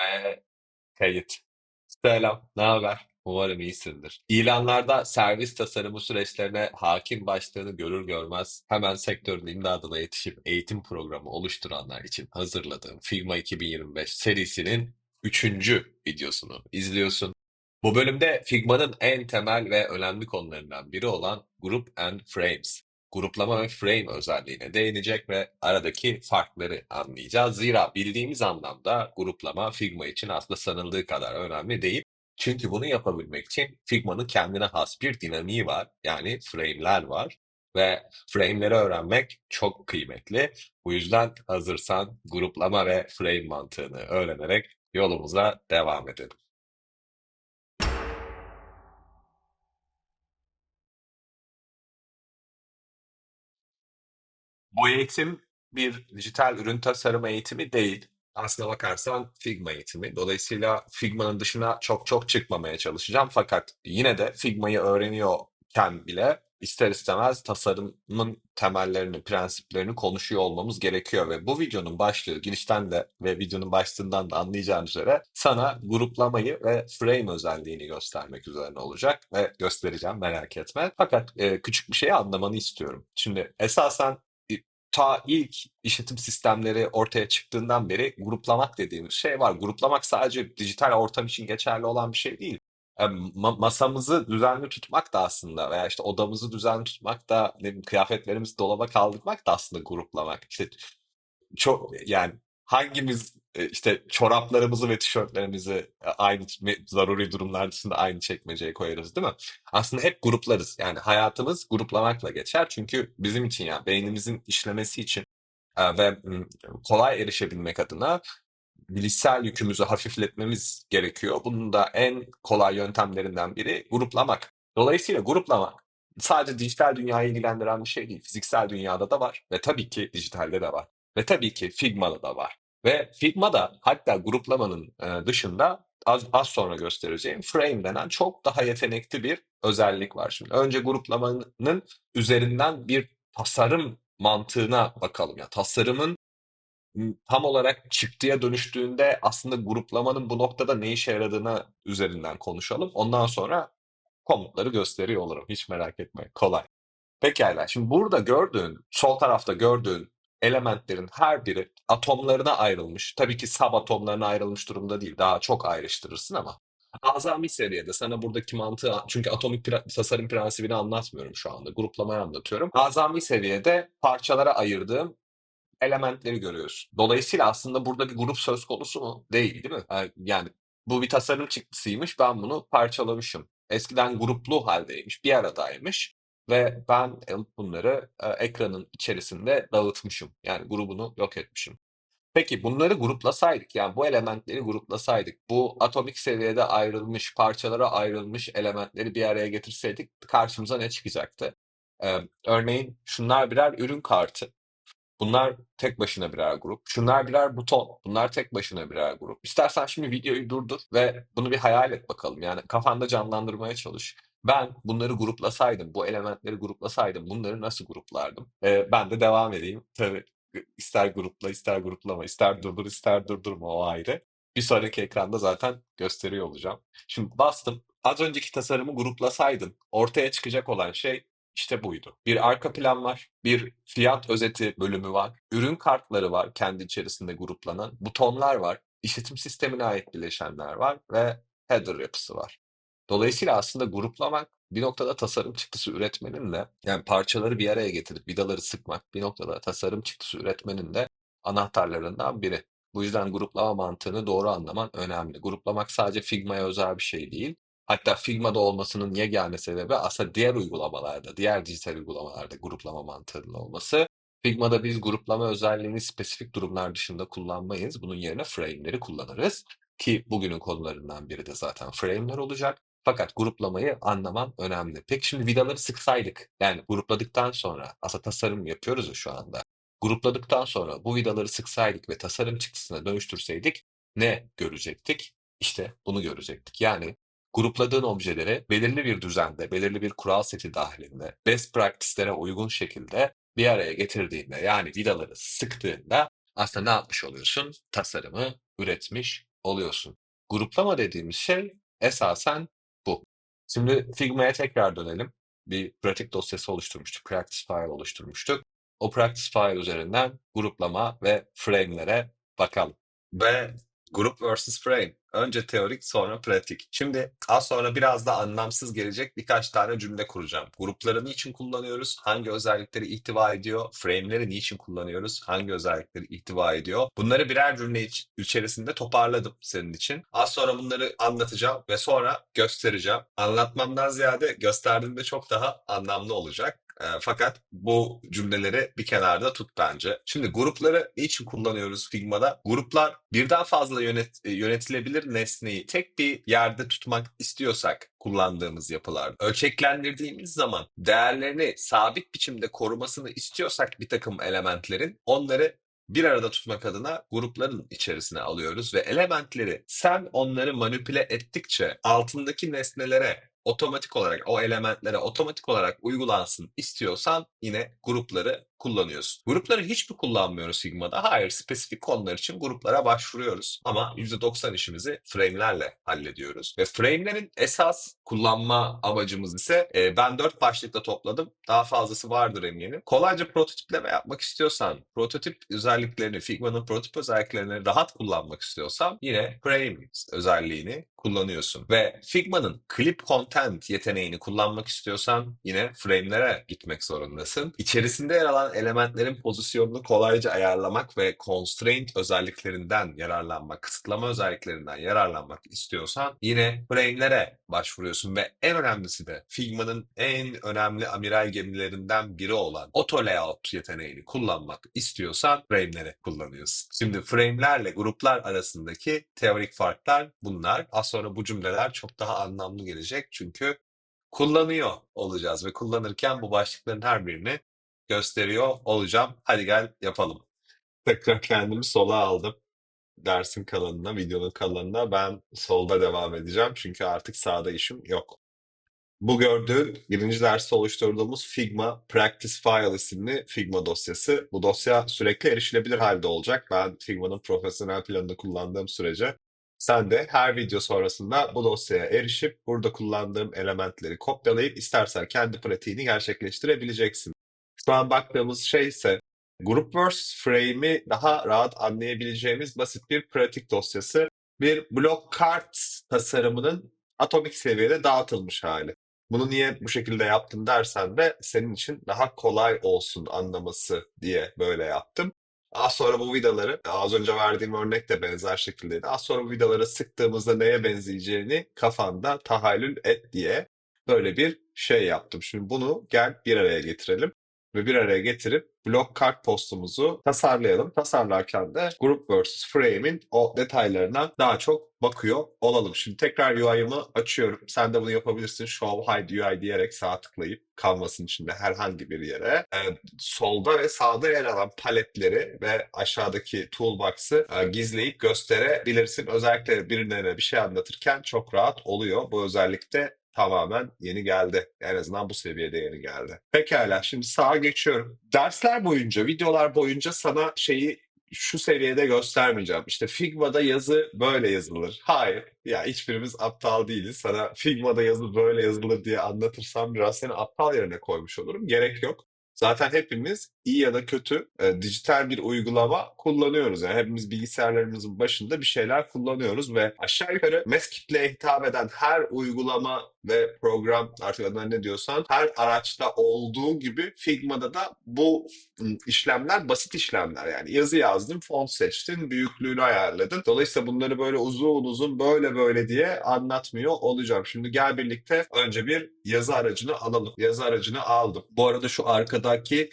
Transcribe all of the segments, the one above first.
Ve kayıt. Selam, ne haber? Umarım iyisindir. İlanlarda servis tasarımı süreçlerine hakim başlığını görür görmez hemen sektörün imdadına yetişip eğitim programı oluşturanlar için hazırladığım Figma 2025 serisinin üçüncü videosunu izliyorsun. Bu bölümde Figma'nın en temel ve önemli konularından biri olan Group and Frames, gruplama ve frame özelliğine değinecek ve aradaki farkları anlayacağız. Zira bildiğimiz anlamda gruplama Figma için aslında sanıldığı kadar önemli değil. Çünkü bunu yapabilmek için Figma'nın kendine has bir dinamiği var. Yani frame'ler var ve frame'leri öğrenmek çok kıymetli. Bu yüzden hazırsan gruplama ve frame mantığını öğrenerek yolumuza devam edelim. Bu eğitim bir dijital ürün tasarımı eğitimi değil. Aslına bakarsan Figma eğitimi. Dolayısıyla Figma'nın dışına çok çok çıkmamaya çalışacağım. Fakat yine de Figma'yı öğreniyorken bile ister istemez tasarımın temellerini, prensiplerini konuşuyor olmamız gerekiyor. Ve bu videonun başlığı girişten de ve videonun başlığından da anlayacağın üzere sana gruplamayı ve frame özelliğini göstermek üzerine olacak. Ve göstereceğim merak etme. Fakat e, küçük bir şeyi anlamanı istiyorum. Şimdi esasen ta ilk işletim sistemleri ortaya çıktığından beri gruplamak dediğimiz şey var. Gruplamak sadece dijital ortam için geçerli olan bir şey değil. E, ma- masamızı düzenli tutmak da aslında veya işte odamızı düzenli tutmak da ne bileyim, kıyafetlerimizi dolaba kaldırmak da aslında gruplamak. İşte çok yani hangimiz e, işte çoraplarımızı ve tişörtlerimizi e, aynı zaruri durumlar dışında aynı çekmeceye koyarız değil mi? Aslında hep gruplarız. Yani hayatımız gruplamakla geçer. Çünkü bizim için yani beynimizin işlemesi için e, ve kolay erişebilmek adına bilişsel yükümüzü hafifletmemiz gerekiyor. Bunun da en kolay yöntemlerinden biri gruplamak. Dolayısıyla gruplamak sadece dijital dünyayı ilgilendiren bir şey değil. Fiziksel dünyada da var ve tabii ki dijitalde de var. Ve tabii ki Figma'da da var. Ve Figma'da hatta gruplamanın e, dışında az, az sonra göstereceğim frame denen çok daha yetenekli bir özellik var. Şimdi önce gruplamanın üzerinden bir tasarım mantığına bakalım. Ya tasarımın tam olarak çıktıya dönüştüğünde aslında gruplamanın bu noktada ne işe yaradığını üzerinden konuşalım. Ondan sonra komutları gösteriyor olurum. Hiç merak etme. Kolay. Pekala. Şimdi burada gördüğün, sol tarafta gördüğün elementlerin her biri atomlarına ayrılmış. Tabii ki subatomlarına ayrılmış durumda değil. Daha çok ayrıştırırsın ama azami seviyede sana buradaki mantığı çünkü atomik pra- tasarım prensibini anlatmıyorum şu anda. Gruplamayı anlatıyorum. Azami seviyede parçalara ayırdığım elementleri görüyorsun. Dolayısıyla aslında burada bir grup söz konusu mu? Değil, değil mi? Yani bu bir tasarım çıktısıymış. Ben bunu parçalamışım. Eskiden gruplu haldeymiş, bir aradaymış ve ben alıp bunları e, ekranın içerisinde dağıtmışım. Yani grubunu yok etmişim. Peki bunları gruplasaydık, yani bu elementleri gruplasaydık, bu atomik seviyede ayrılmış, parçalara ayrılmış elementleri bir araya getirseydik karşımıza ne çıkacaktı? Ee, örneğin şunlar birer ürün kartı. Bunlar tek başına birer grup. Şunlar birer buton. Bunlar tek başına birer grup. İstersen şimdi videoyu durdur ve bunu bir hayal et bakalım. Yani kafanda canlandırmaya çalış. Ben bunları gruplasaydım, bu elementleri gruplasaydım bunları nasıl gruplardım? Ee, ben de devam edeyim. Tabii ister grupla, ister gruplama, ister durdur, ister durdurma o ayrı. Bir sonraki ekranda zaten gösteriyor olacağım. Şimdi bastım. Az önceki tasarımı gruplasaydım ortaya çıkacak olan şey işte buydu. Bir arka plan var, bir fiyat özeti bölümü var, ürün kartları var kendi içerisinde gruplanan, butonlar var, işletim sistemine ait bileşenler var ve header yapısı var. Dolayısıyla aslında gruplamak bir noktada tasarım çıktısı üretmenin de yani parçaları bir araya getirip vidaları sıkmak bir noktada tasarım çıktısı üretmenin de anahtarlarından biri. Bu yüzden gruplama mantığını doğru anlaman önemli. Gruplamak sadece Figma'ya özel bir şey değil. Hatta Figma'da olmasının yegane sebebi aslında diğer uygulamalarda, diğer dijital uygulamalarda gruplama mantığının olması. Figma'da biz gruplama özelliğini spesifik durumlar dışında kullanmayız. Bunun yerine frame'leri kullanırız. Ki bugünün konularından biri de zaten frame'ler olacak. Fakat gruplamayı anlaman önemli. Peki şimdi vidaları sıksaydık, yani grupladıktan sonra, aslında tasarım yapıyoruz ya şu anda. Grupladıktan sonra bu vidaları sıksaydık ve tasarım çıktısına dönüştürseydik ne görecektik? İşte bunu görecektik. Yani grupladığın objeleri belirli bir düzende, belirli bir kural seti dahilinde, best practice'lere uygun şekilde bir araya getirdiğinde, yani vidaları sıktığında aslında ne yapmış oluyorsun? Tasarımı üretmiş oluyorsun. Gruplama dediğimiz şey esasen. Şimdi Figma'ya tekrar dönelim. Bir pratik dosyası oluşturmuştuk. Practice file oluşturmuştuk. O practice file üzerinden gruplama ve frame'lere bakalım. Ve grup versus frame. Önce teorik sonra pratik. Şimdi az sonra biraz da anlamsız gelecek birkaç tane cümle kuracağım. Grupları niçin kullanıyoruz? Hangi özellikleri ihtiva ediyor? Frame'leri niçin kullanıyoruz? Hangi özellikleri ihtiva ediyor? Bunları birer cümle iç- içerisinde toparladım senin için. Az sonra bunları anlatacağım ve sonra göstereceğim. Anlatmamdan ziyade gösterdiğimde çok daha anlamlı olacak. E, fakat bu cümleleri bir kenarda tut bence. Şimdi grupları niçin kullanıyoruz Figma'da? Gruplar birden fazla yönet, e, yönetilebilir nesneyi tek bir yerde tutmak istiyorsak kullandığımız yapılar. Ölçeklendirdiğimiz zaman değerlerini sabit biçimde korumasını istiyorsak bir takım elementlerin onları bir arada tutmak adına grupların içerisine alıyoruz ve elementleri sen onları manipüle ettikçe altındaki nesnelere otomatik olarak o elementlere otomatik olarak uygulansın istiyorsan yine grupları kullanıyorsun. Grupları hiç mi kullanmıyoruz Figma'da? Hayır, spesifik konular için gruplara başvuruyoruz. Ama %90 işimizi frame'lerle hallediyoruz. Ve frame'lerin esas kullanma amacımız ise e, ben dört başlıkla topladım. Daha fazlası vardır eminim. Kolayca prototipleme yapmak istiyorsan, prototip özelliklerini, Figma'nın prototip özelliklerini rahat kullanmak istiyorsan yine frame özelliğini kullanıyorsun. Ve Figma'nın clip content yeteneğini kullanmak istiyorsan yine frame'lere gitmek zorundasın. İçerisinde yer alan elementlerin pozisyonunu kolayca ayarlamak ve constraint özelliklerinden yararlanmak, kısıtlama özelliklerinden yararlanmak istiyorsan yine frame'lere başvuruyorsun ve en önemlisi de Figma'nın en önemli amiral gemilerinden biri olan auto layout yeteneğini kullanmak istiyorsan frame'leri kullanıyorsun. Şimdi frame'lerle gruplar arasındaki teorik farklar bunlar. Az sonra bu cümleler çok daha anlamlı gelecek çünkü kullanıyor olacağız ve kullanırken bu başlıkların her birini gösteriyor olacağım. Hadi gel yapalım. Tekrar kendimi sola aldım. Dersin kalanına, videonun kalanına ben solda devam edeceğim. Çünkü artık sağda işim yok. Bu gördüğün birinci derste oluşturduğumuz Figma Practice File isimli Figma dosyası. Bu dosya sürekli erişilebilir halde olacak. Ben Figma'nın profesyonel planını kullandığım sürece sen de her video sonrasında bu dosyaya erişip burada kullandığım elementleri kopyalayıp istersen kendi pratiğini gerçekleştirebileceksin. Şu an baktığımız şey ise Group vs Frame'i daha rahat anlayabileceğimiz basit bir pratik dosyası. Bir block kart tasarımının atomik seviyede dağıtılmış hali. Bunu niye bu şekilde yaptım dersen de senin için daha kolay olsun anlaması diye böyle yaptım. Az sonra bu vidaları, az önce verdiğim örnek de benzer şekildeydi. Az sonra bu vidaları sıktığımızda neye benzeyeceğini kafanda tahayyül et diye böyle bir şey yaptım. Şimdi bunu gel bir araya getirelim ve bir araya getirip blok kart postumuzu tasarlayalım. Tasarlarken de Group vs Frame'in o detaylarına daha çok bakıyor olalım. Şimdi tekrar UI'ımı açıyorum. Sen de bunu yapabilirsin. Show Hide UI diyerek sağ tıklayıp kanvasın içinde herhangi bir yere e, solda ve sağda yer alan paletleri ve aşağıdaki toolbox'ı e, gizleyip gösterebilirsin. Özellikle birilerine bir şey anlatırken çok rahat oluyor. Bu özellikte tamamen yeni geldi. En azından bu seviyede yeni geldi. Pekala şimdi sağa geçiyorum. Dersler boyunca, videolar boyunca sana şeyi şu seviyede göstermeyeceğim. İşte Figma'da yazı böyle yazılır. Hayır. Ya hiçbirimiz aptal değiliz. Sana Figma'da yazı böyle yazılır diye anlatırsam biraz seni aptal yerine koymuş olurum. Gerek yok. Zaten hepimiz iyi ya da kötü e, dijital bir uygulama kullanıyoruz. Yani hepimiz bilgisayarlarımızın başında bir şeyler kullanıyoruz ve aşağı yukarı mes kitleye hitap eden her uygulama ve program artık adına ne diyorsan her araçta olduğu gibi Figma'da da bu işlemler basit işlemler. Yani yazı yazdın, font seçtin, büyüklüğünü ayarladın. Dolayısıyla bunları böyle uzun uzun böyle böyle diye anlatmıyor olacağım. Şimdi gel birlikte önce bir yazı aracını alalım. Yazı aracını aldım. Bu arada şu arkadaki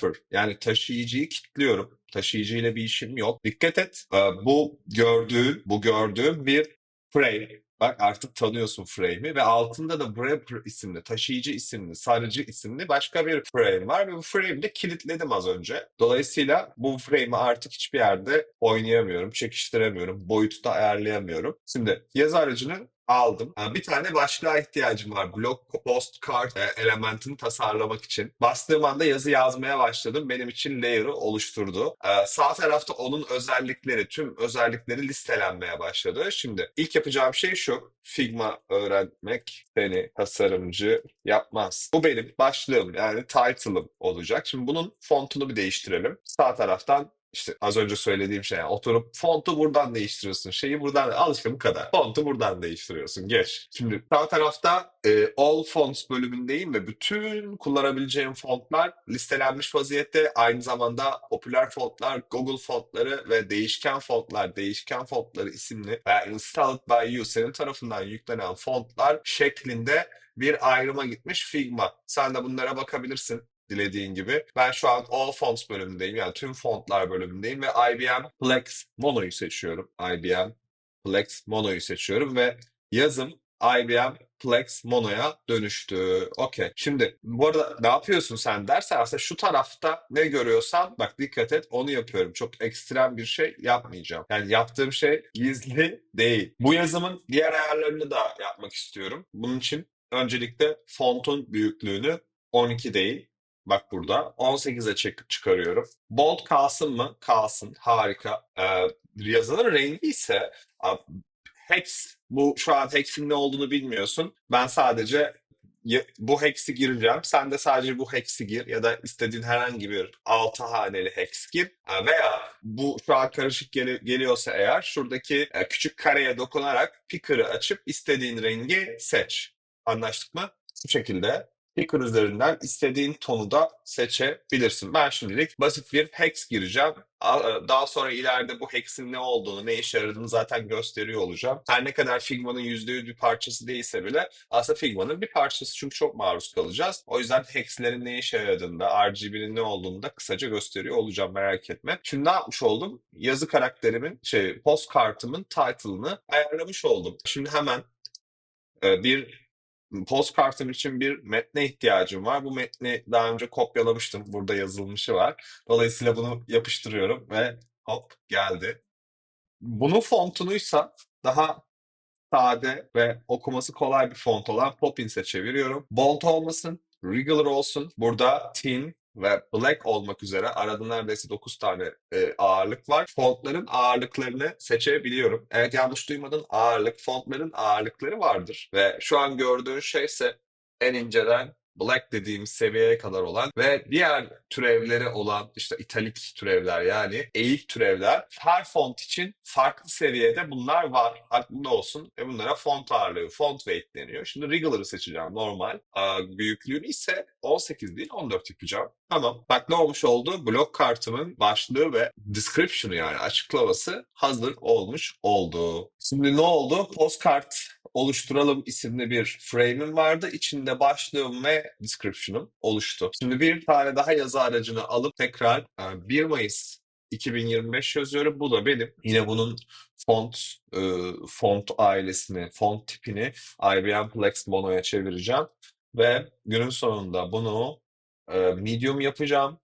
wrapper yani taşıyıcıyı kilitliyorum. Taşıyıcı ile bir işim yok. Dikkat et. e, Bu gördüğün, bu gördüğün bir frame. Bak artık tanıyorsun frame'i ve altında da wrapper isimli, taşıyıcı isimli, sarıcı isimli başka bir frame var ve bu frame'i de kilitledim az önce. Dolayısıyla bu frame'i artık hiçbir yerde oynayamıyorum, çekiştiremiyorum, boyutu da ayarlayamıyorum. Şimdi yazı aracını aldım. Ha, Bir tane başlığa ihtiyacım var. Blog post card e, elementini tasarlamak için. Bastığım anda yazı yazmaya başladım. Benim için layer'ı oluşturdu. Ee, Sağ tarafta onun özellikleri, tüm özellikleri listelenmeye başladı. Şimdi ilk yapacağım şey şu. Figma öğrenmek seni tasarımcı yapmaz. Bu benim başlığım yani title'ım olacak. Şimdi bunun fontunu bir değiştirelim. Sağ taraftan işte az önce söylediğim şey oturup fontu buradan değiştiriyorsun. Şeyi buradan al işte bu kadar. Fontu buradan değiştiriyorsun. Geç. Şimdi sağ tarafta e, All Fonts bölümündeyim ve bütün kullanabileceğim fontlar listelenmiş vaziyette. Aynı zamanda popüler fontlar, Google fontları ve değişken fontlar, değişken fontları isimli veya installed by you senin tarafından yüklenen fontlar şeklinde bir ayrıma gitmiş Figma. Sen de bunlara bakabilirsin dilediğin gibi. Ben şu an All Fonts bölümündeyim. Yani tüm fontlar bölümündeyim ve IBM Plex Mono'yu seçiyorum. IBM Plex Mono'yu seçiyorum ve yazım IBM Plex Mono'ya dönüştü. Okey. Şimdi bu arada ne yapıyorsun sen dersen aslında şu tarafta ne görüyorsan bak dikkat et onu yapıyorum. Çok ekstrem bir şey yapmayacağım. Yani yaptığım şey gizli değil. Bu yazımın diğer ayarlarını da yapmak istiyorum. Bunun için öncelikle fontun büyüklüğünü 12 değil Bak burada 18'e çık çıkarıyorum. Bold kalsın mı? Kalsın. Harika. Ee, yazının rengi ise hex. Bu şu an hex'in ne olduğunu bilmiyorsun. Ben sadece bu hex'i gireceğim. Sen de sadece bu hex'i gir ya da istediğin herhangi bir 6 haneli hex gir. Ee, Veya bu şu an karışık geli- geliyorsa eğer şuradaki e, küçük kareye dokunarak picker'ı açıp istediğin rengi seç. Anlaştık mı? Bu şekilde Picker üzerinden istediğin tonu da seçebilirsin. Ben şimdilik basit bir hex gireceğim. A- Daha sonra ileride bu hex'in ne olduğunu, ne işe yaradığını zaten gösteriyor olacağım. Her ne kadar Figma'nın %100 bir parçası değilse bile aslında Figma'nın bir parçası çünkü çok maruz kalacağız. O yüzden hex'lerin ne işe yaradığını da, RGB'nin ne olduğunu da kısaca gösteriyor olacağım merak etme. Şimdi ne yapmış oldum? Yazı karakterimin, şey, postkartımın title'ını ayarlamış oldum. Şimdi hemen e, bir postkartım için bir metne ihtiyacım var. Bu metni daha önce kopyalamıştım. Burada yazılmışı var. Dolayısıyla bunu yapıştırıyorum ve hop geldi. Bunun fontunuysa daha sade ve okuması kolay bir font olan Poppins'e çeviriyorum. Bold olmasın, regular olsun. Burada thin ve black olmak üzere arada neredeyse 9 tane e, ağırlık var. Fontların ağırlıklarını seçebiliyorum. Evet yanlış duymadın ağırlık. Fontların ağırlıkları vardır. Ve şu an gördüğün şeyse en inceden black dediğimiz seviyeye kadar olan ve diğer türevleri olan işte italik türevler yani eğik türevler her font için farklı seviyede bunlar var. Aklında olsun ve bunlara font ağırlığı, font weight deniyor. Şimdi regular'ı seçeceğim normal. Büyüklüğünü ise 18 değil 14 yapacağım. Tamam. Bak ne olmuş oldu? Blok kartımın başlığı ve description'ı yani açıklaması hazır olmuş oldu. Şimdi ne oldu? Postkart oluşturalım isimli bir frame'im vardı. İçinde başlığım ve description'ım oluştu. Şimdi bir tane daha yazı aracını alıp tekrar e, 1 Mayıs 2025 yazıyorum. Bu da benim. Yine bunun font e, font ailesini, font tipini IBM Plex Mono'ya çevireceğim ve günün sonunda bunu medium yapacağım.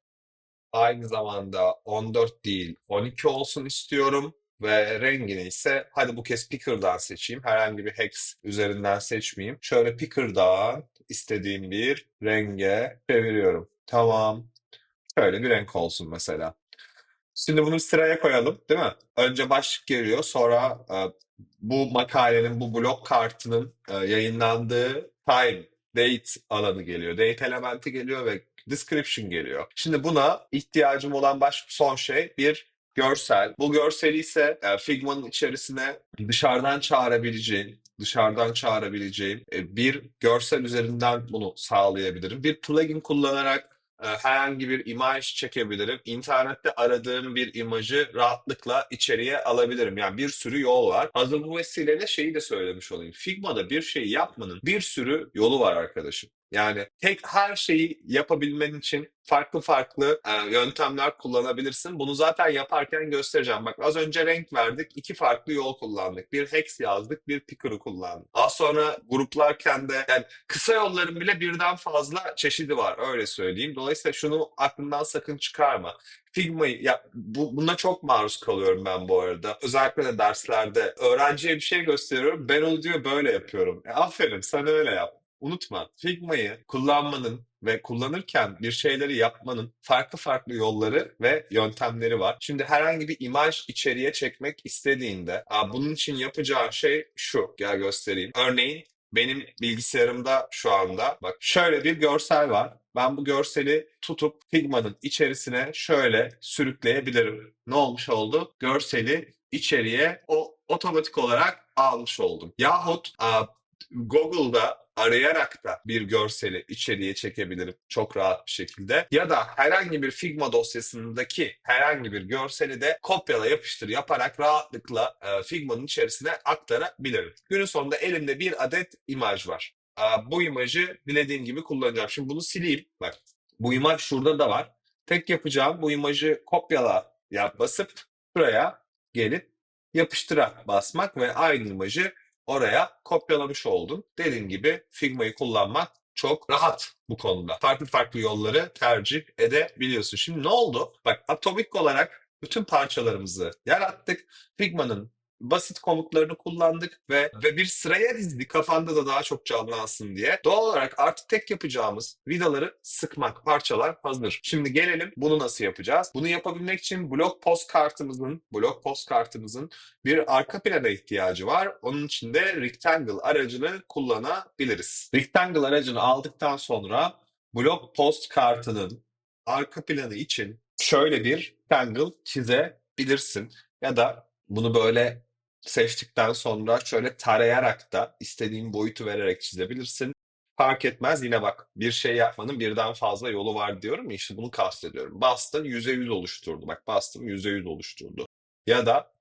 Aynı zamanda 14 değil 12 olsun istiyorum. Ve rengini ise hadi bu kez Picker'dan seçeyim. Herhangi bir hex üzerinden seçmeyeyim. Şöyle Picker'dan istediğim bir renge çeviriyorum. Tamam. Şöyle bir renk olsun mesela. Şimdi bunu sıraya koyalım, değil mi? Önce başlık geliyor, sonra e, bu makalenin, bu blog kartının e, yayınlandığı time, date alanı geliyor. Date elementi geliyor ve description geliyor. Şimdi buna ihtiyacım olan baş son şey bir görsel. Bu görseli ise e, Figma'nın içerisine dışarıdan çağırabileceğim, dışarıdan çağırabileceğim e, bir görsel üzerinden bunu sağlayabilirim. Bir plugin kullanarak e, herhangi bir imaj çekebilirim. İnternette aradığım bir imajı rahatlıkla içeriye alabilirim. Yani bir sürü yol var. Hazır bu vesileyle şeyi de söylemiş olayım. Figma'da bir şey yapmanın bir sürü yolu var arkadaşım. Yani tek her şeyi yapabilmen için farklı farklı e, yöntemler kullanabilirsin. Bunu zaten yaparken göstereceğim. Bak az önce renk verdik. iki farklı yol kullandık. Bir hex yazdık, bir picker'ı kullandık. Az sonra gruplarken de yani kısa yolların bile birden fazla çeşidi var. Öyle söyleyeyim. Dolayısıyla şunu aklından sakın çıkarma. Figma'yı ya bu, buna çok maruz kalıyorum ben bu arada. Özellikle de derslerde öğrenciye bir şey gösteriyorum. Ben onu diyor böyle yapıyorum. E, aferin sen öyle yap. Unutma Figma'yı kullanmanın ve kullanırken bir şeyleri yapmanın farklı farklı yolları ve yöntemleri var. Şimdi herhangi bir imaj içeriye çekmek istediğinde bunun için yapacağın şey şu. Gel göstereyim. Örneğin benim bilgisayarımda şu anda bak şöyle bir görsel var. Ben bu görseli tutup Figma'nın içerisine şöyle sürükleyebilirim. Ne olmuş oldu? Görseli içeriye o otomatik olarak almış oldum. Yahut Google'da arayarak da bir görseli içeriye çekebilirim çok rahat bir şekilde. Ya da herhangi bir Figma dosyasındaki herhangi bir görseli de kopyala yapıştır yaparak rahatlıkla e, Figma'nın içerisine aktarabilirim. Günün sonunda elimde bir adet imaj var. E, bu imajı dilediğim gibi kullanacağım. Şimdi bunu sileyim. Bak bu imaj şurada da var. Tek yapacağım bu imajı kopyala yap basıp şuraya gelip yapıştıra basmak ve aynı imajı oraya kopyalamış oldun. Dediğim gibi Figma'yı kullanmak çok rahat bu konuda. Farklı farklı yolları tercih edebiliyorsun. Şimdi ne oldu? Bak atomik olarak bütün parçalarımızı yarattık. Figma'nın basit komutlarını kullandık ve ve bir sıraya dizdik kafanda da daha çok canlansın diye. Doğal olarak artık tek yapacağımız vidaları sıkmak, parçalar hazır. Şimdi gelelim bunu nasıl yapacağız? Bunu yapabilmek için blok post kartımızın, blok post kartımızın bir arka plana ihtiyacı var. Onun için de Rectangle aracını kullanabiliriz. Rectangle aracını aldıktan sonra blok post kartının arka planı için şöyle bir rectangle çizebilirsin. Ya da bunu böyle seçtikten sonra şöyle tarayarak da istediğin boyutu vererek çizebilirsin. Fark etmez yine bak bir şey yapmanın birden fazla yolu var diyorum ya işte bunu kastediyorum. Bastın %100 oluşturdu. Bak bastım %100 oluşturdu. Ya da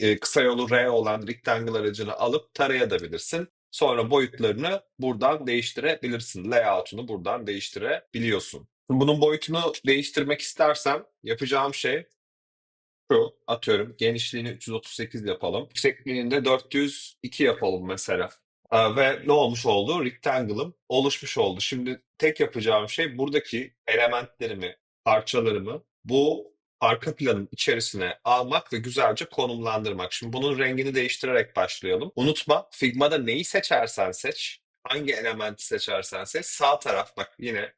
e, kısa yolu R olan rectangle aracını alıp tarayabilirsin. Sonra boyutlarını buradan değiştirebilirsin. Layout'unu buradan değiştirebiliyorsun. Bunun boyutunu değiştirmek istersem yapacağım şey şu atıyorum genişliğini 338 yapalım. Yüksekliğini de 402 yapalım mesela. Aa, Ve ne olmuş oldu? Rectangle'ım oluşmuş oldu. Şimdi tek yapacağım şey buradaki elementlerimi, parçalarımı bu arka planın içerisine almak ve güzelce konumlandırmak. Şimdi bunun rengini değiştirerek başlayalım. Unutma Figma'da neyi seçersen seç, hangi elementi seçersen seç sağ taraf bak yine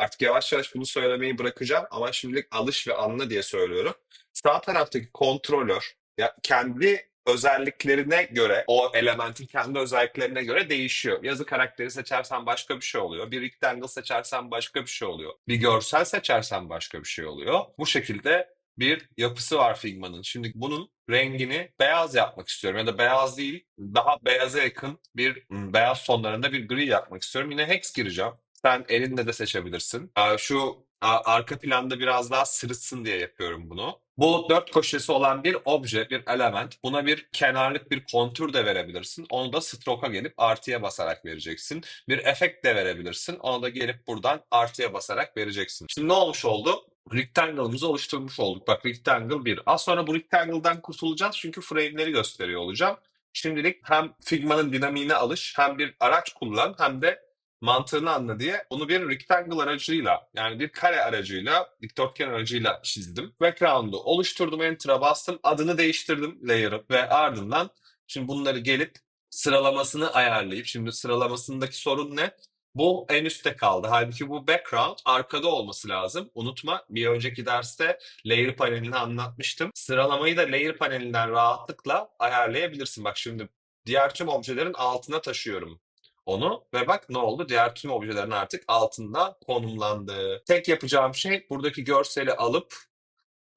Artık yavaş yavaş bunu söylemeyi bırakacağım ama şimdilik alış ve anla diye söylüyorum. Sağ taraftaki kontrolör ya kendi özelliklerine göre o elementin kendi özelliklerine göre değişiyor. Yazı karakteri seçersen başka bir şey oluyor. Bir rectangle seçersen başka bir şey oluyor. Bir görsel seçersen başka bir şey oluyor. Bu şekilde bir yapısı var Figma'nın. Şimdi bunun rengini beyaz yapmak istiyorum ya da beyaz değil daha beyaza yakın bir m, beyaz tonlarında bir gri yapmak istiyorum. Yine hex gireceğim. Sen elinle de seçebilirsin. Şu arka planda biraz daha sırıtsın diye yapıyorum bunu. Bu dört köşesi olan bir obje, bir element. Buna bir kenarlık bir kontür de verebilirsin. Onu da stroke'a gelip artıya basarak vereceksin. Bir efekt de verebilirsin. Onu da gelip buradan artıya basarak vereceksin. Şimdi ne olmuş oldu? Rectangle'ımızı oluşturmuş olduk. Bak rectangle 1. Az sonra bu rectangle'dan kurtulacağız çünkü frame'leri gösteriyor olacağım. Şimdilik hem Figma'nın dinamiğine alış, hem bir araç kullan, hem de mantığını anla diye bunu bir rectangle aracıyla yani bir kare aracıyla dikdörtgen aracıyla çizdim. Background'u oluşturdum, enter'a bastım, adını değiştirdim layer'ı ve ardından şimdi bunları gelip sıralamasını ayarlayıp şimdi sıralamasındaki sorun ne? Bu en üstte kaldı. Halbuki bu background arkada olması lazım. Unutma bir önceki derste layer panelini anlatmıştım. Sıralamayı da layer panelinden rahatlıkla ayarlayabilirsin. Bak şimdi diğer tüm objelerin altına taşıyorum onu ve bak ne oldu? Diğer tüm objelerin artık altında konumlandı. Tek yapacağım şey buradaki görseli alıp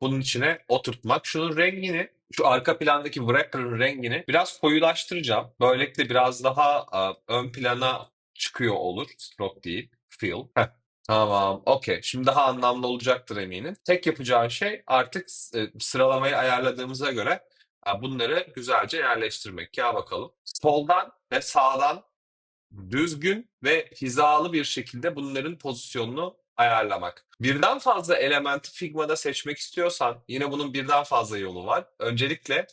bunun içine oturtmak. Şunun rengini, şu arka plandaki wrapper'ın rengini biraz koyulaştıracağım. Böylelikle biraz daha e, ön plana çıkıyor olur. Stroke değil, fill. Heh, Tamam, okey. Şimdi daha anlamlı olacaktır eminim. Tek yapacağın şey artık e, sıralamayı ayarladığımıza göre bunları güzelce yerleştirmek. Gel bakalım. Soldan ve sağdan düzgün ve hizalı bir şekilde bunların pozisyonunu ayarlamak. Birden fazla elementi Figma'da seçmek istiyorsan yine bunun birden fazla yolu var. Öncelikle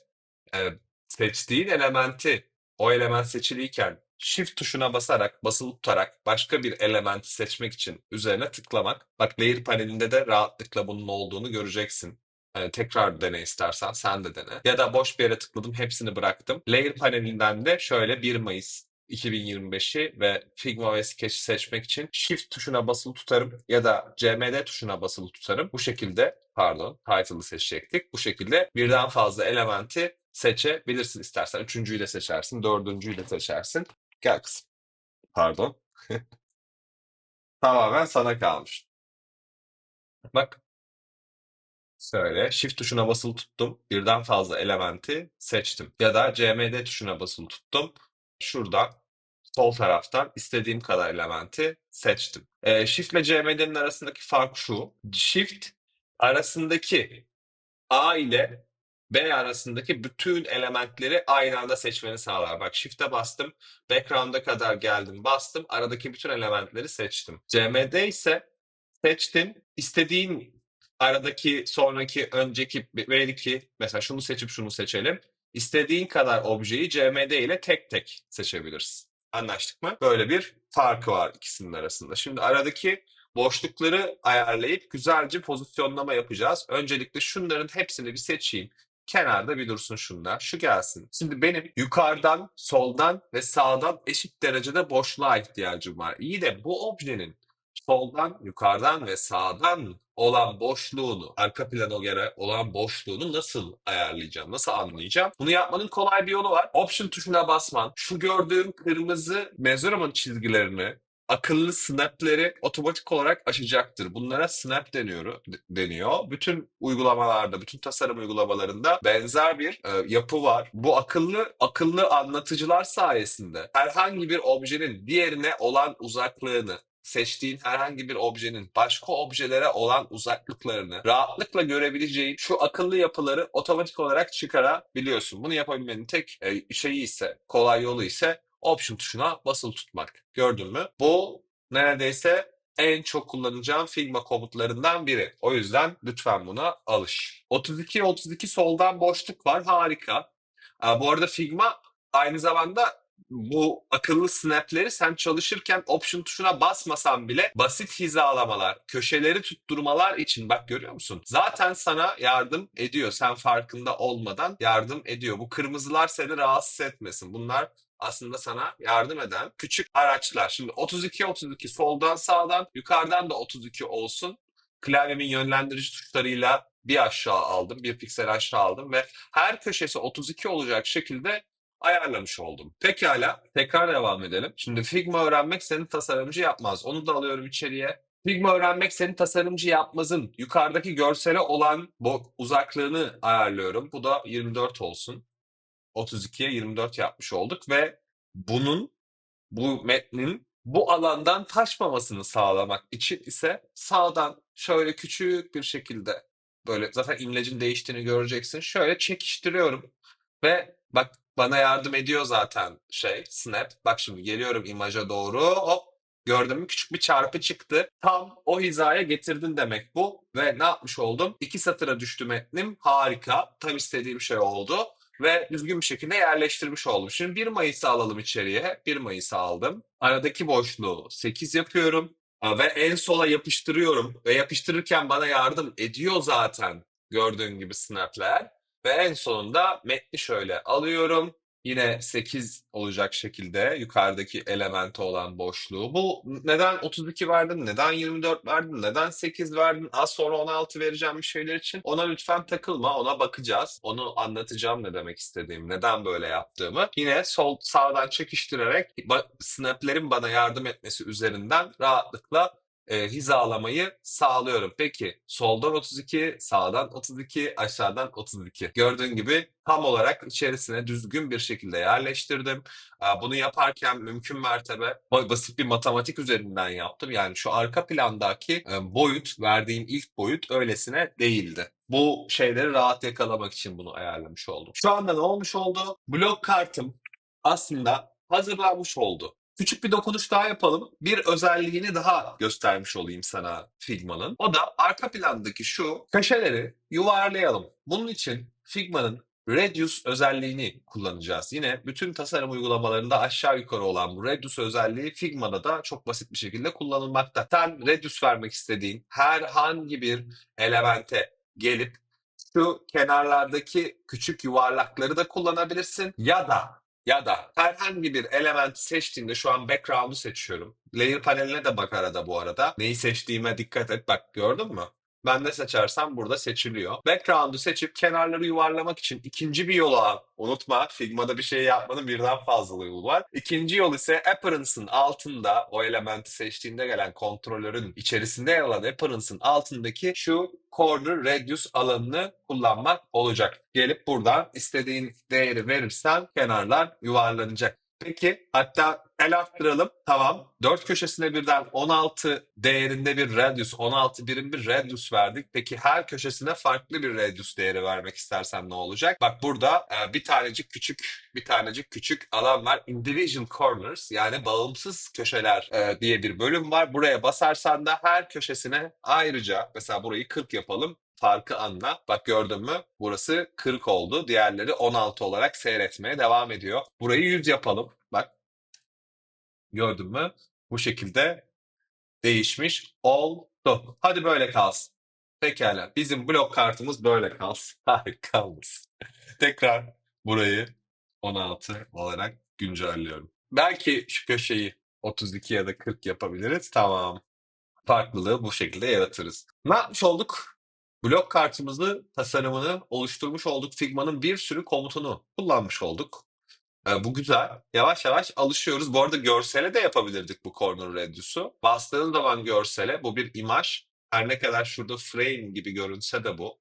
e, seçtiğin elementi o element seçiliyken Shift tuşuna basarak, basılı tutarak başka bir elementi seçmek için üzerine tıklamak. Bak layer panelinde de rahatlıkla bunun olduğunu göreceksin. Yani tekrar dene istersen sen de dene. Ya da boş bir yere tıkladım hepsini bıraktım. Layer panelinden de şöyle 1 Mayıs 2025'i ve Figma ve Sketch'i seçmek için Shift tuşuna basılı tutarım ya da CMD tuşuna basılı tutarım. Bu şekilde pardon title'ı seçecektik. Bu şekilde birden fazla elementi seçebilirsin istersen. Üçüncüyü de seçersin, dördüncüyü de seçersin. Gel kızım. Pardon. Tamamen sana kalmış. Bak Şöyle Shift tuşuna basılı tuttum. Birden fazla elementi seçtim. Ya da CMD tuşuna basılı tuttum. Şuradan sol taraftan istediğim kadar elementi seçtim. Ee, Shift ile CMD'nin arasındaki fark şu. Shift arasındaki A ile B arasındaki bütün elementleri aynı anda seçmeni sağlar. Bak Shift'e bastım. Background'a kadar geldim. Bastım. Aradaki bütün elementleri seçtim. CMD ise seçtin. istediğin aradaki, sonraki, önceki, belki mesela şunu seçip şunu seçelim. İstediğin kadar objeyi CMD ile tek tek seçebilirsin. Anlaştık mı? Böyle bir farkı var ikisinin arasında. Şimdi aradaki boşlukları ayarlayıp güzelce pozisyonlama yapacağız. Öncelikle şunların hepsini bir seçeyim. Kenarda bir dursun şunlar. Şu gelsin. Şimdi benim yukarıdan, soldan ve sağdan eşit derecede boşluğa ihtiyacım var. İyi de bu objenin soldan, yukarıdan ve sağdan olan boşluğunu, arka plana göre olan boşluğunu nasıl ayarlayacağım, nasıl anlayacağım? Bunu yapmanın kolay bir yolu var. Option tuşuna basman, şu gördüğün kırmızı measurement çizgilerini akıllı snapleri otomatik olarak açacaktır. Bunlara snap deniyor, deniyor. Bütün uygulamalarda, bütün tasarım uygulamalarında benzer bir e, yapı var. Bu akıllı akıllı anlatıcılar sayesinde herhangi bir objenin diğerine olan uzaklığını seçtiğin herhangi bir objenin başka objelere olan uzaklıklarını rahatlıkla görebileceğin şu akıllı yapıları otomatik olarak çıkarabiliyorsun. Bunu yapabilmenin tek e, şeyi ise, kolay yolu ise Option tuşuna basılı tutmak. Gördün mü? Bu neredeyse en çok kullanacağım Figma komutlarından biri. O yüzden lütfen buna alış. 32 32 soldan boşluk var. Harika. Bu arada Figma aynı zamanda bu akıllı snapleri sen çalışırken option tuşuna basmasan bile basit hizalamalar, köşeleri tutturmalar için bak görüyor musun? Zaten sana yardım ediyor. Sen farkında olmadan yardım ediyor. Bu kırmızılar seni rahatsız etmesin. Bunlar aslında sana yardım eden küçük araçlar. Şimdi 32 32 soldan sağdan yukarıdan da 32 olsun. Klavyemin yönlendirici tuşlarıyla bir aşağı aldım, bir piksel aşağı aldım ve her köşesi 32 olacak şekilde ayarlamış oldum. Pekala, tekrar devam edelim. Şimdi Figma öğrenmek seni tasarımcı yapmaz. Onu da alıyorum içeriye. Figma öğrenmek seni tasarımcı yapmazın yukarıdaki görsele olan bu uzaklığını ayarlıyorum. Bu da 24 olsun. 32'ye 24 yapmış olduk ve bunun bu metnin bu alandan taşmamasını sağlamak için ise sağdan şöyle küçük bir şekilde böyle zaten imlecin değiştiğini göreceksin. Şöyle çekiştiriyorum ve bak bana yardım ediyor zaten şey snap. Bak şimdi geliyorum imaja doğru. Hop gördün mü küçük bir çarpı çıktı. Tam o hizaya getirdin demek bu. Ve ne yapmış oldum? İki satıra düştü metnim. Harika. Tam istediğim şey oldu ve düzgün bir şekilde yerleştirmiş oldum. Şimdi 1 Mayıs'ı alalım içeriye. 1 Mayıs'ı aldım. Aradaki boşluğu 8 yapıyorum ve en sola yapıştırıyorum ve yapıştırırken bana yardım ediyor zaten gördüğün gibi snapler. Ve en sonunda metni şöyle alıyorum. Yine 8 olacak şekilde yukarıdaki elementi olan boşluğu. Bu neden 32 verdin, neden 24 verdin, neden 8 verdin, az sonra 16 vereceğim bir şeyler için. Ona lütfen takılma, ona bakacağız. Onu anlatacağım ne demek istediğim, neden böyle yaptığımı. Yine sol sağdan çekiştirerek snaplerin bana yardım etmesi üzerinden rahatlıkla e, hizalamayı sağlıyorum. Peki soldan 32, sağdan 32, aşağıdan 32. Gördüğün gibi tam olarak içerisine düzgün bir şekilde yerleştirdim. Bunu yaparken mümkün mertebe basit bir matematik üzerinden yaptım. Yani şu arka plandaki boyut, verdiğim ilk boyut öylesine değildi. Bu şeyleri rahat yakalamak için bunu ayarlamış oldum. Şu anda ne olmuş oldu? Blok kartım aslında hazırlanmış oldu. Küçük bir dokunuş daha yapalım. Bir özelliğini daha göstermiş olayım sana Figma'nın. O da arka plandaki şu köşeleri yuvarlayalım. Bunun için Figma'nın Radius özelliğini kullanacağız. Yine bütün tasarım uygulamalarında aşağı yukarı olan bu Radius özelliği Figma'da da çok basit bir şekilde kullanılmakta. Sen Radius vermek istediğin herhangi bir elemente gelip şu kenarlardaki küçük yuvarlakları da kullanabilirsin ya da ya da herhangi bir element seçtiğinde şu an background'u seçiyorum. Layer paneline de bak arada bu arada. Neyi seçtiğime dikkat et. Bak gördün mü? Ben ne seçersem burada seçiliyor. Background'u seçip kenarları yuvarlamak için ikinci bir yol al. Unutma Figma'da bir şey yapmanın birden fazla yolu var. İkinci yol ise Appearance'ın altında o elementi seçtiğinde gelen kontrolörün içerisinde yer alan Appearance'ın altındaki şu Corner Radius alanını kullanmak olacak. Gelip buradan istediğin değeri verirsen kenarlar yuvarlanacak. Peki hatta el arttıralım. Tamam. Dört köşesine birden 16 değerinde bir radius, 16 birim bir radius verdik. Peki her köşesine farklı bir radius değeri vermek istersen ne olacak? Bak burada e, bir tanecik küçük, bir tanecik küçük alan var. Individual corners yani bağımsız köşeler e, diye bir bölüm var. Buraya basarsan da her köşesine ayrıca mesela burayı 40 yapalım farkı anla. Bak gördün mü? Burası 40 oldu. Diğerleri 16 olarak seyretmeye devam ediyor. Burayı 100 yapalım. Bak. Gördün mü? Bu şekilde değişmiş oldu. Hadi böyle kalsın. Pekala. Bizim blok kartımız böyle kalsın. Harika kalmasın. Tekrar burayı 16 olarak güncelliyorum. Belki şu köşeyi 32 ya da 40 yapabiliriz. Tamam. Farklılığı bu şekilde yaratırız. Ne yapmış olduk? Blok kartımızı, tasarımını oluşturmuş olduk. Figma'nın bir sürü komutunu kullanmış olduk. Ee, bu güzel. Yavaş yavaş alışıyoruz. Bu arada görsele de yapabilirdik bu corner radius'u. Bastığın zaman görsele bu bir imaj. Her ne kadar şurada frame gibi görünse de bu.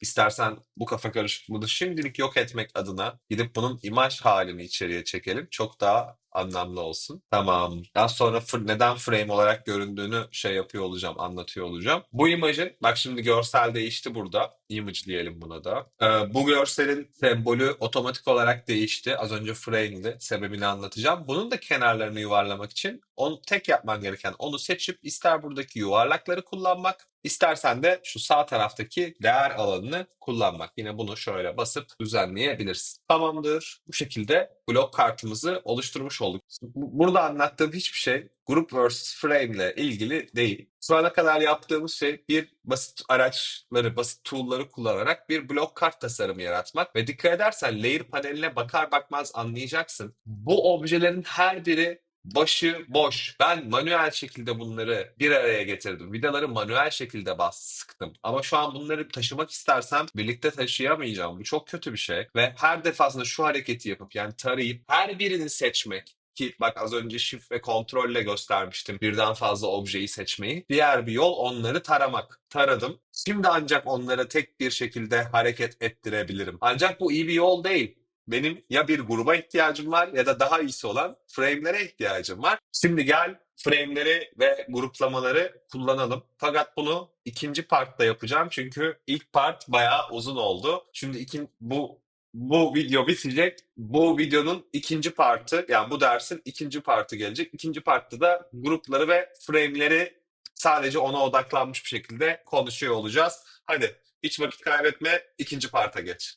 İstersen bu kafa karışıklığını şimdilik yok etmek adına gidip bunun imaj halini içeriye çekelim. Çok daha anlamlı olsun. Tamam. Daha sonra neden frame olarak göründüğünü şey yapıyor olacağım, anlatıyor olacağım. Bu imajın, bak şimdi görsel değişti burada. Image diyelim buna da. Ee, bu görselin sembolü otomatik olarak değişti. Az önce frame'di. Sebebini anlatacağım. Bunun da kenarlarını yuvarlamak için onu tek yapman gereken onu seçip ister buradaki yuvarlakları kullanmak, istersen de şu sağ taraftaki değer alanını kullanmak. Yine bunu şöyle basıp düzenleyebilirsin. Tamamdır. Bu şekilde blok kartımızı oluşturmuş olduk. Bu- Burada anlattığım hiçbir şey Group vs. Frame ile ilgili değil. Şu ana kadar yaptığımız şey bir basit araçları, basit tool'ları kullanarak bir blok kart tasarımı yaratmak ve dikkat edersen layer paneline bakar bakmaz anlayacaksın. Bu objelerin her biri başı boş. Ben manuel şekilde bunları bir araya getirdim. Vidaları manuel şekilde bas sıktım. Ama şu an bunları taşımak istersem birlikte taşıyamayacağım. Bu çok kötü bir şey. Ve her defasında şu hareketi yapıp yani tarayıp her birini seçmek ki bak az önce shift ve kontrolle göstermiştim birden fazla objeyi seçmeyi. Diğer bir yol onları taramak. Taradım. Şimdi ancak onları tek bir şekilde hareket ettirebilirim. Ancak bu iyi bir yol değil. Benim ya bir gruba ihtiyacım var ya da daha iyisi olan frame'lere ihtiyacım var. Şimdi gel frame'leri ve gruplamaları kullanalım. Fakat bunu ikinci partta yapacağım çünkü ilk part bayağı uzun oldu. Şimdi ikin, bu bu video bitecek. Bu videonun ikinci partı yani bu dersin ikinci partı gelecek. İkinci partta da grupları ve frame'leri sadece ona odaklanmış bir şekilde konuşuyor olacağız. Hadi hiç vakit kaybetme ikinci parta geç.